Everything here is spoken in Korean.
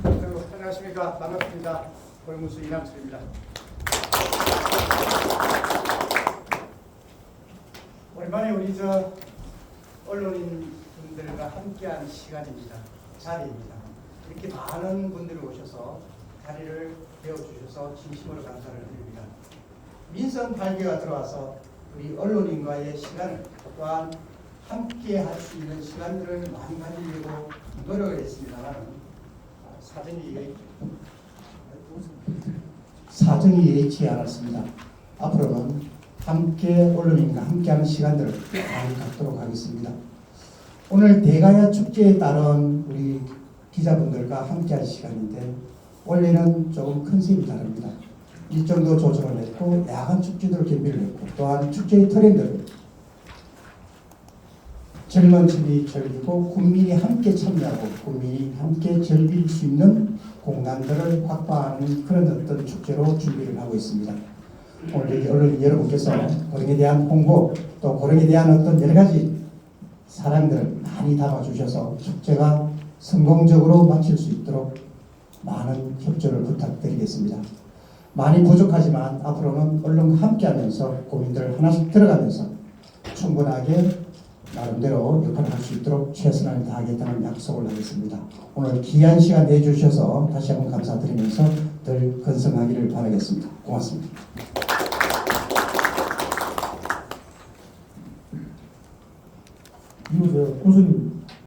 그, 안녕하십니까? 반갑습니다. 골무수 이남철입니다. 오랜만에 우리 저 언론인 분들과 함께한 시간입니다. 자리입니다. 이렇게 많은 분들이 오셔서 자리를 배워주셔서 진심으로 감사를 드립니다. 민선 8개가 들어와서 우리 언론인과의 시간을 또한 함께 할 수 있는 시간들을 많이 가지려고 노력을 했습니다만 사정이 예의치 않았습니다. 앞으로는 함께 언론인과 함께하는 시간들을 많이 갖도록 하겠습니다. 오늘 대가야 축제에 따른 우리 기자분들과 함께할 시간인데 원래는 조금 컨셉이 다릅니다. 일정도 조정을 했고 야간 축제도 준비를 했고 또한 축제의 트렌드를 젊은 층이 즐기고 국민이 함께 참여하고 국민이 함께 즐길 수 있는 공간들을 확보하는 그런 어떤 축제로 준비를 하고 있습니다. 오늘 여기 여러분께서 고령에 대한 홍보 또 고령에 대한 어떤 여러 가지 사랑들을 많이 담아주셔서 축제가 성공적으로 마칠 수 있도록 많은 협조를 부탁드리겠습니다. 많이 부족하지만 앞으로는 언론과 함께하면서 고민들을 하나씩 들어가면서 충분하게 나름대로 역할을 할 수 있도록 최선을 다하겠다는 약속을 하겠습니다. 오늘 귀한 시간 내주셔서 다시 한번 감사드리면서 늘 건승하기를 바라겠습니다. 고맙습니다. 이거 저 교수님